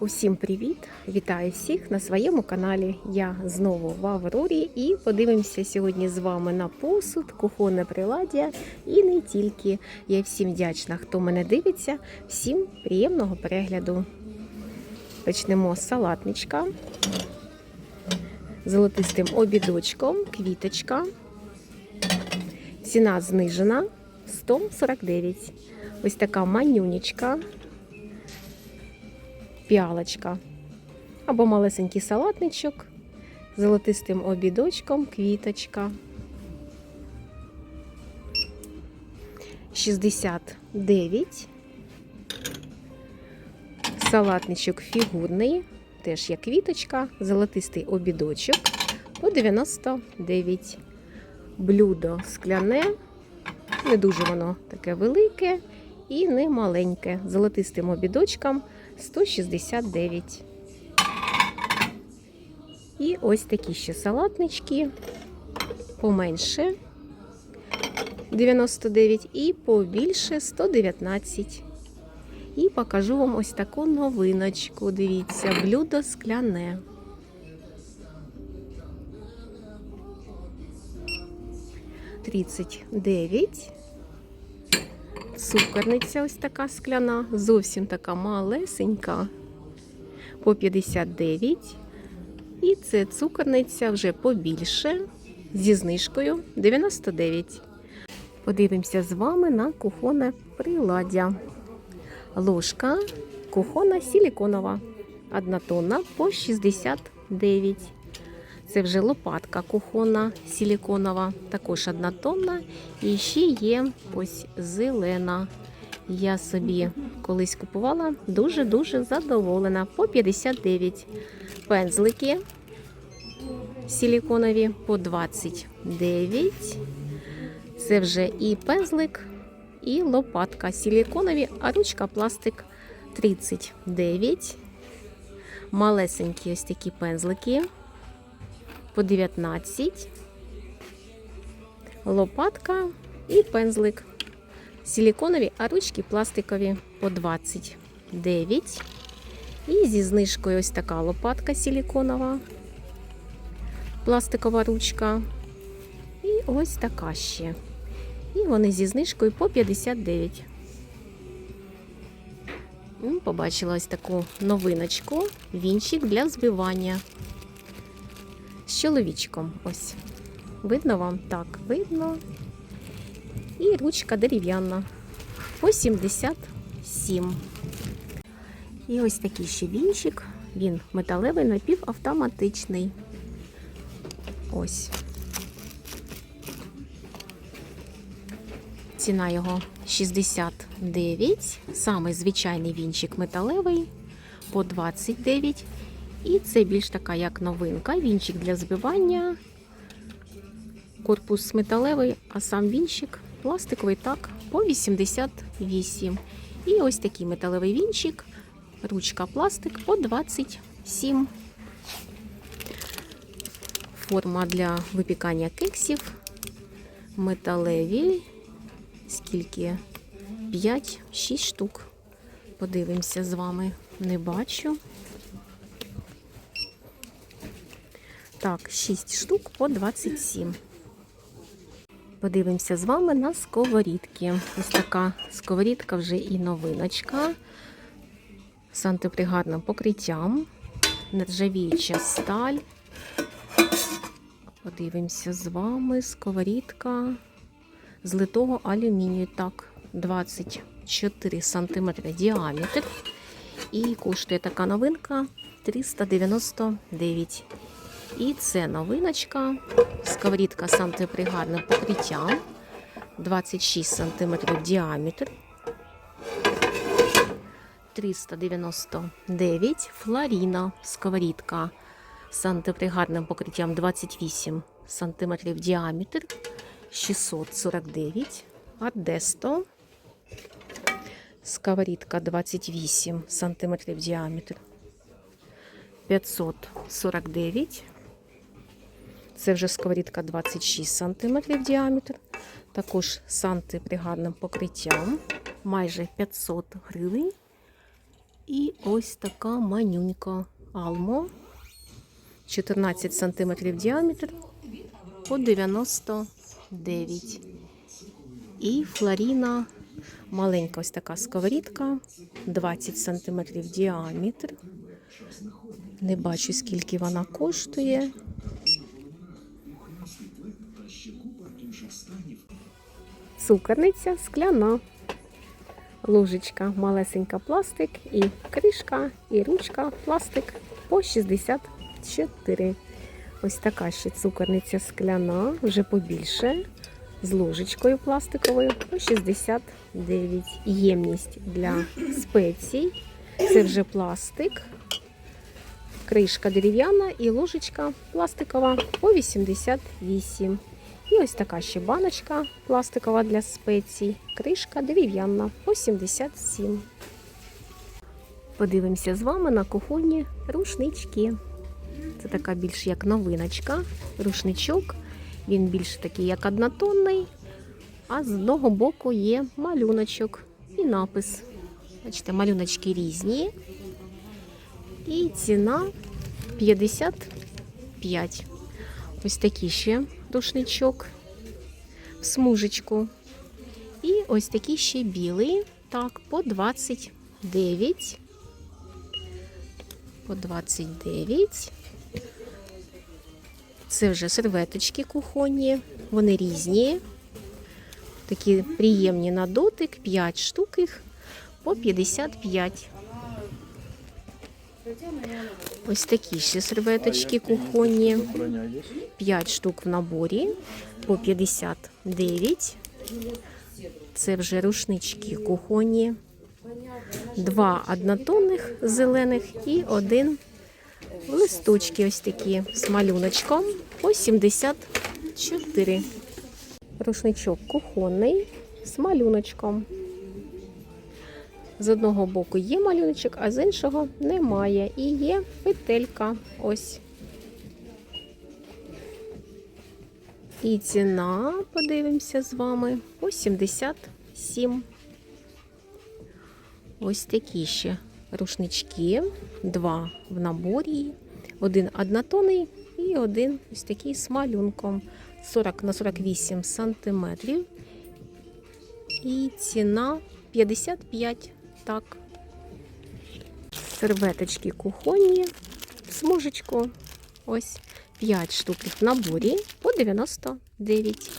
Усім привіт! Вітаю всіх на своєму каналі. Я знову в Аврорі і подивимося сьогодні з вами на посуд, кухонне приладдя і не тільки. Я всім вдячна, хто мене дивиться. Всім приємного перегляду. Почнемо з салатничка, золотистим обідочком, квіточка. Ціна знижена 149. Ось така манюнечка піалочка. Або малесенький салатничок, з золотистим обідочком, квіточка. 69. Салатничок фігурний, теж є квіточка, золотистий обідочок по 99. Блюдо скляне, не дуже воно таке велике і не маленьке. Золотистим обідочком 169. І ось такі ще салатнички поменше 99 і побільше 119. І покажу вам ось таку новиночку. Дивіться, блюдо скляне. Тридцять дев'ять. Цукорниця ось така скляна, зовсім така малесенька, по 59. І це цукорниця вже побільше, зі знижкою 99. Подивимося з вами на кухонне приладдя. Ложка кухонна силіконова. Однотонна по 69. Це вже лопатка кухонна силіконова, також однотонна. І ще є ось зелена. Я собі колись купувала, дуже-дуже задоволена. По 59 пензлики силіконові по 29. Це вже і пензлик, і лопатка силіконові, а ручка пластик 39. Малесенькі ось такі пензлики по 19, лопатка і пензлик. Силіконові, а ручки пластикові по 29. І зі знижкою ось така лопатка силіконова, пластикова ручка. І ось така ще. І вони зі знижкою по 59. Побачила ось таку новиночку. Вінчик для збивання чоловічком. Ось. Видно вам? Так, видно. І ручка дерев'яна. По 77. І ось такий ще вінчик. Він металевий, напівавтоматичний. Ось. Ціна його 69. Самий звичайний вінчик металевий по 29. І це більш така, як новинка. Вінчик для збивання. Корпус металевий, а сам вінчик пластиковий так, по 88. І ось такий металевий вінчик, ручка пластик по 27. Форма для випікання кексів. Металеві. Скільки? 5-6 штук. Подивимося з вами. Не бачу. Так, 6 штук по 27. Подивимося з вами на сковорідки. Ось така сковорідка вже і новиночка з антипригарним покриттям, нержавіюча сталь. Подивимося з вами сковорідка з литого алюмінію. Так, 24 см діаметр. І коштує така новинка 399 і це новиночка. Сковорідка з антипригарним покриттям. 26 см діаметр. 399 флоріна сковорідка з антипригарним покриттям 28 см діаметр. 649 Адесто. Сковорідка 28 см діаметр. 549 Це вже сковорідка 26 см діаметр. Також з антипригарним покриттям. Майже 500 гривень. І ось така манюнька Алмо. 14 см діаметр по 99. І Флоріна маленька ось така сковорідка, 20 см діаметр. Не бачу, скільки вона коштує. Цукерниця скляна. Ложечка малесенька пластик, і кришка, і ручка пластик по 64. Ось така ще цукерниця скляна, вже побільше, з ложечкою пластиковою по 69. Ємність для спецій. Це вже пластик, кришка дерев'яна і ложечка пластикова по 88. І ось така ще баночка пластикова для спецій. Кришка дерев'яна по 77. Подивимося з вами на кухонні рушнички. Це така більш як новиночка. Рушничок. Він більш такий, як однотонний, а з одного боку є малюночок і напис. Бачите, малюночки різні. І ціна 55. Ось такий ще рушничок в смужечку. І ось такий ще білий. Так, по 29. По 29. Це вже серветочки кухонні. Вони різні. Такі приємні на дотик. 5 штук їх по 55. Ось такі ще серветочки кухонні. 5 штук в наборі по 59. Це вже рушнички кухонні. Два однотонних зелених і один листочки ось такі з малюночком по 74. Рушничок кухонний з малюночком. З одного боку є малюночок, а з іншого немає. І є петелька. Ось. І ціна, подивимося з вами, по 77. Ось такі ще рушнички. Два в наборі. Один однотонний і один ось такий з малюнком 40 на 48 сантиметрів. І ціна 55. Так. Серветочки кухонні, смужечку. Ось 5 штук в наборі по 99.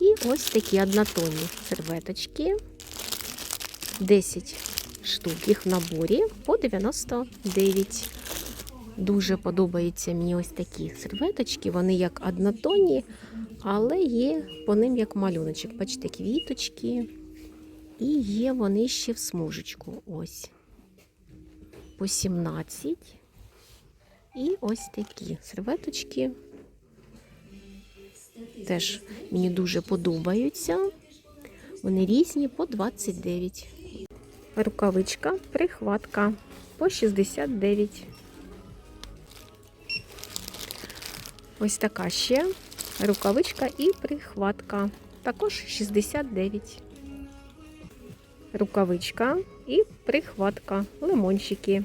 І ось такі однотонні серветочки. 10 штук їх в наборі по 99. Дуже подобаються мені ось такі серветочки. Вони як однотонні, але є по ним як малюночок. Бачите, квіточки. І є вони ще в смужечку. Ось. По 17. І ось такі серветочки. Теж мені дуже подобаються. Вони різні по 29. Рукавичка, прихватка по 69. Ось така ще рукавичка і прихватка. Також 69. Рукавичка і прихватка. Лимончики.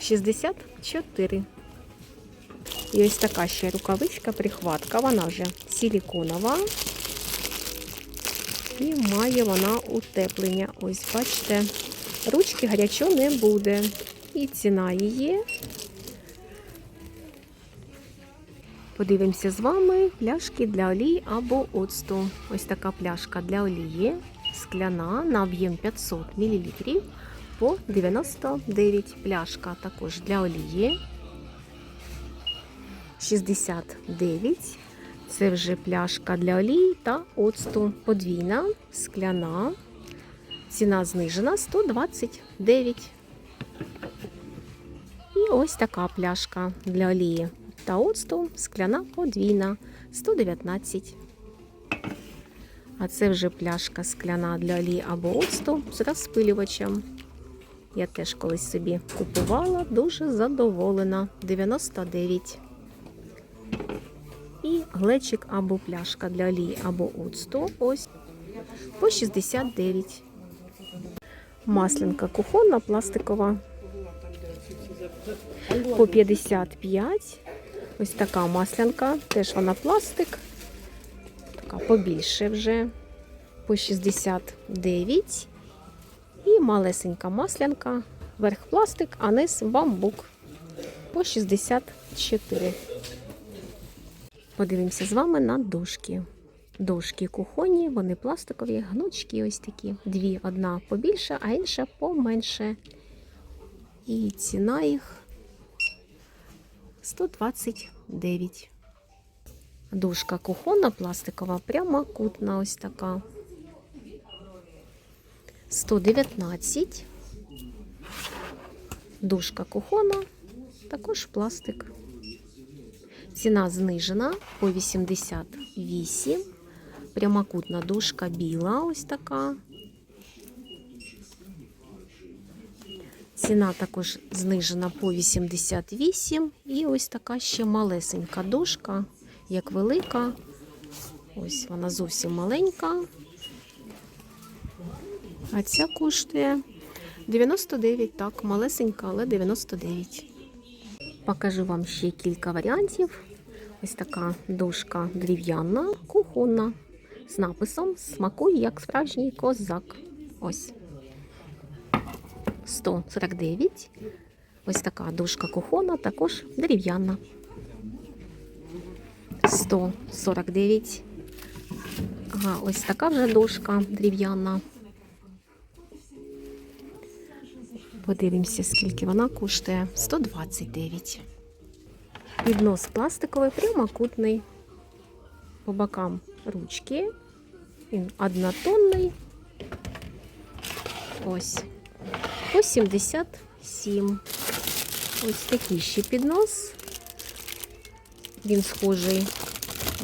64. І ось така ще рукавичка, прихватка. Вона вже силіконова. І має вона утеплення. Ось, бачите, ручки гарячо не буде. І ціна її. Подивимося з вами пляшки для олії або оцту. Ось така пляшка для олії, скляна на об'єм 500 мл по 99 пляшка також для олії. 69. Це вже пляшка для олії та оцту. Подвійна, скляна. Ціна знижена 129. І ось така пляшка для олії та оцту, скляна подвійна 119. А це вже пляшка скляна для олії або оцту з розпилювачем. Я теж колись собі купувала, дуже задоволена. 99. І глечик або пляшка для олії або оцту. Ось по 69. Маслянка кухонна, пластикова по 55. Ось така маслянка, теж вона пластик, така побільше вже, по 69. І малесенька маслянка, верх пластик, а низ бамбук по 64. Подивимося з вами на дошки. Дошки кухонні, вони пластикові, гнучкі ось такі. Дві, одна побільша, а інша поменше. І ціна їх 129. Дошка кухонна, пластикова, прямокутна ось така. 119. Дошка кухонна, також пластик. Ціна знижена по 88. Прямокутна дошка біла, ось така. Ціна також знижена по 88. І ось така ще малесенька дошка, як велика. Ось вона зовсім маленька. А ця коштує 99, так, малесенька, але 99. Покажу вам ще кілька варіантів. Ось така дошка дерев'яна, кухонна, з написом Смакує як справжній козак. Ось. 149. Ось така дошка кухонна, також дерев'яна. 149. Ага, ось така вже дошка дерев'яна. Подивимося, скільки вона коштує. 129. Піднос пластиковий, прямокутний. По бокам ручки. Він однотонний. Ось. По 77. Ось такий ще піднос. Він схожий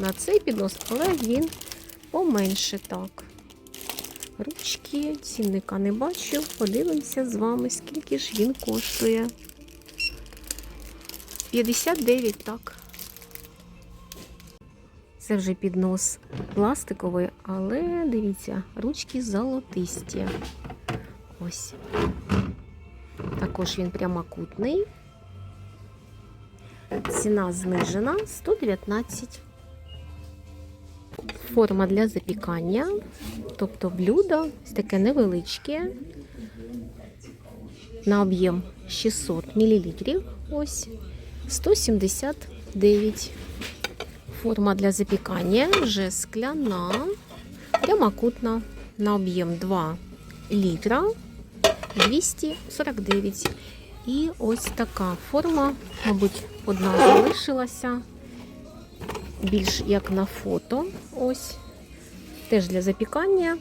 на цей піднос, але він поменше так. Ручки, цінника не бачу. Подивимося з вами, скільки ж він коштує. 59, так. Це вже піднос пластиковий, але дивіться, ручки золотисті. Ось. Також він прямокутний. Ціна знижена 119. Форма для запікання, тобто блюдо, таке невеличке, на об'єм 600 мл. Ось 179. Форма для запікання вже скляна, прямокутна, на об'єм 2 літра 249. І ось така форма, мабуть, одна залишилася більш як на фото. Ось. Теж для запікання.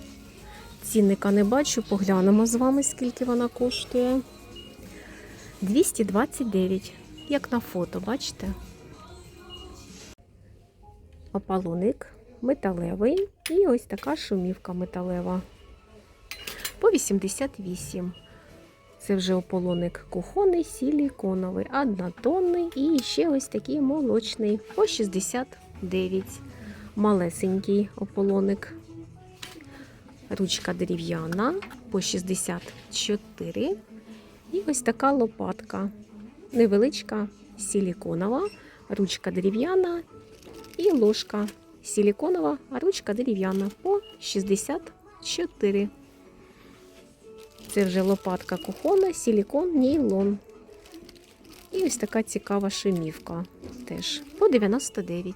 Цінника не бачу, поглянемо з вами, скільки вона коштує. 229, як на фото, бачите? Опалоник металевий і ось така шумівка металева. По 88. Це вже ополоник кухонний, силіконовий, однотонний і ще ось такий молочний по 69. Малесенький ополоник. Ручка дерев'яна по 64. І ось така лопатка. Невеличка силіконова, ручка дерев'яна і ложка силіконова, а ручка дерев'яна по 64. Це вже лопатка кухона, силікон, нейлон. І ось така цікава шимівка теж по 99.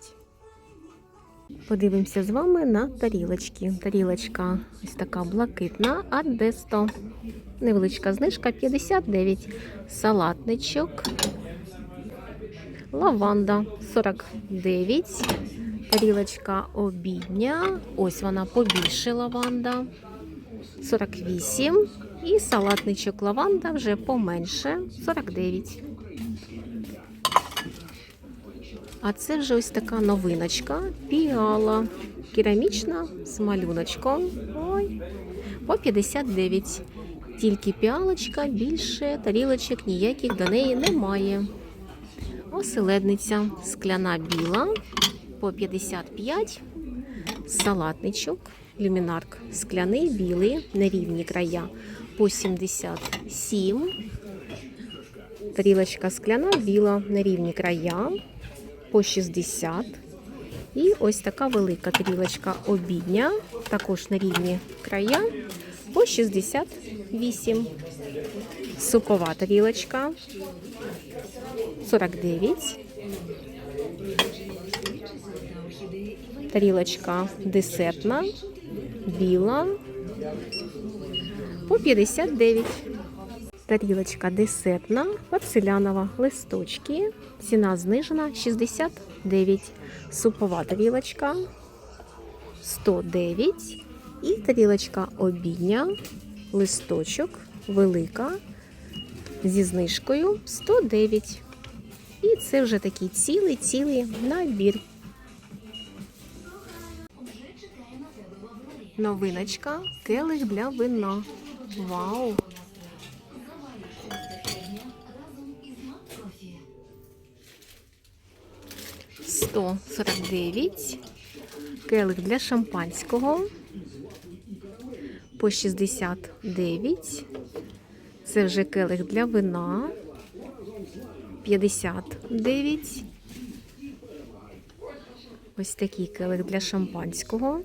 Подивимося з вами на тарілочки. Тарілочка ось така блакитна, Адесто. Невеличка знижка 59. Салатничок. Лаванда 49. Тарілочка обідня. Ось вона побільше лаванда. 48. І салатничок лаванда вже поменше 49. А це вже ось така новиночка. Піала. Керамічна з малюночком. Ой, по 59. Тільки піалочка, більше тарілочок ніяких до неї немає. Оселедниця скляна біла по 55. Салатничок люмінарк скляний, білий, нерівні края по 77. Тарілочка скляна, біла, нерівні края по 60. І ось така велика тарілочка обідня, також на рівні края по 68. Супова тарілочка 49. Тарілочка десертна, біла по 59. Тарілочка десертна, порцелянова, листочки. Ціна знижена 69. Супова тарілочка 109. І тарілочка обідня, листочок, велика, зі знижкою 109. І це вже такий цілий-цілий набір. Новиночка, келих для вина. Вау! Сто сорок дев'ять. Келих для шампанського. По 69. Це вже келих для вина. 59. Ось такий келих для шампанського.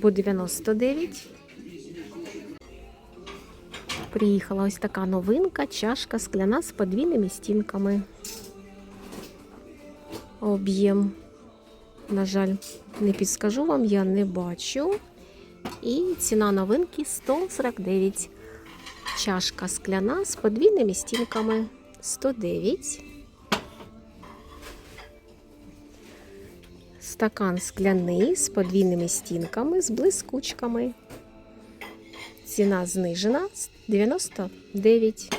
По 99. Приїхала ось така новинка, чашка скляна з подвійними стінками. Об'єм, на жаль, не підскажу вам, я не бачу. І ціна новинки 149. Чашка скляна з подвійними стінками 109. Стакан скляний з подвійними стінками, з блискучками. Ціна знижена 99.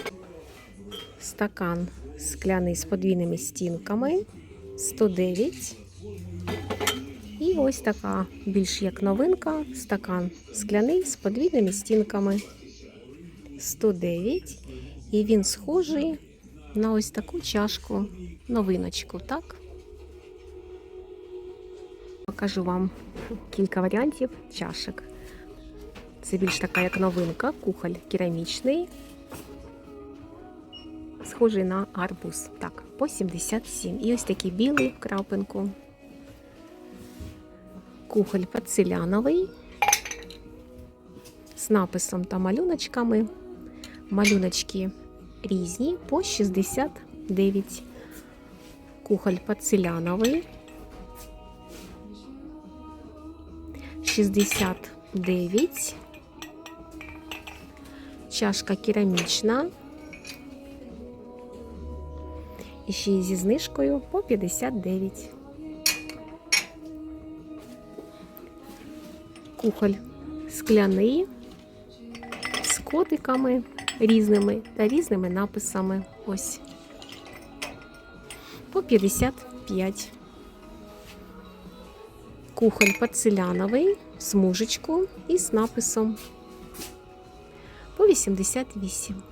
Стакан скляний з подвійними стінками 109. І ось така більш як новинка. Стакан скляний з подвійними стінками 109. І він схожий на ось таку чашку, новиночку, так? Покажу вам кілька варіантів чашок. Це більш така як новинка, кухоль керамічний. Схожий на арбуз. Так, по 77. І ось такий білий в крапинку. Кухоль порцеляновий з написом та малюночками. Малюночки різні по 69. Кухоль порцеляновий. 69. Чашка керамічна. І ще й зі знижкою по 59. Кухоль скляний з котиками різними та різними написами. Ось по 55. Кухоль порцеляновий, смужечку і з написом 88.